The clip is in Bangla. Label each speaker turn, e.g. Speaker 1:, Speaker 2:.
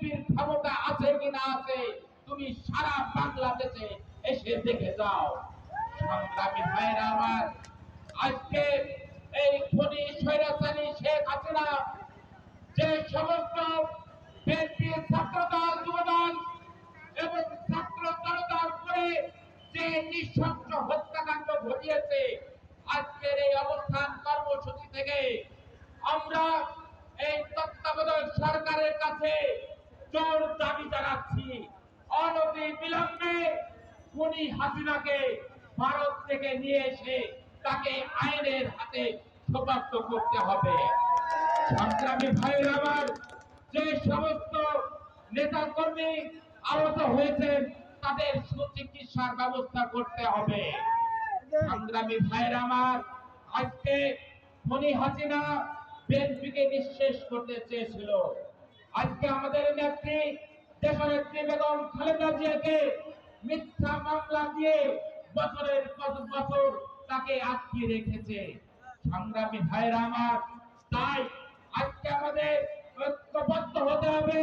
Speaker 1: বিএনপির ক্ষমতা আছে কি না আছে, তুমি সারা বাংলাদেশে এসে দেখে যাও। সংগ্রামী ভাইরা আমার, আজকে এই খনি শেখ হাসিনা যে সমস্ত বিএনপি ছাত্রদল, যুবদল এবং ছাত্র জনতার উপরে যে নৃশংস হত্যাকাণ্ড ঘটিয়েছে, আজকের এই অবস্থান কর্মসূচি থেকে আমরা এই তত্ত্বাবধায়ক সরকারের কাছে জোর দাবি জানাচ্ছি। অনতি বিলম্বে খুনি হাসিনাকে ভারত থেকে নিয়ে এসে তাকে আইনের হাতে সোপাত্ত করতে হবে। সংগ্রামী ভাইয়ের আমার, যে সমস্ত নেতা কর্মী আহত হয়েছেন, তাদের সুচিকিৎসার ব্যবস্থা করতে হবে। সংগ্রামী ভাইয়ের আমার, আজকে মনি হাসিনা বিএনপিকে নিঃশেষ করতে চেয়েছিল। আজকে আমাদের নেত্রী দেশনেত্রী বেগম খালেদা জিয়াকে মিথ্যা মামলা দিয়ে বছরের পর বছর তাকে আটকে রেখেছে। সংগ্রামী ভাইয়েরা আমার, তাই আজকে আমাদের ঐক্যবদ্ধ হতে হবে।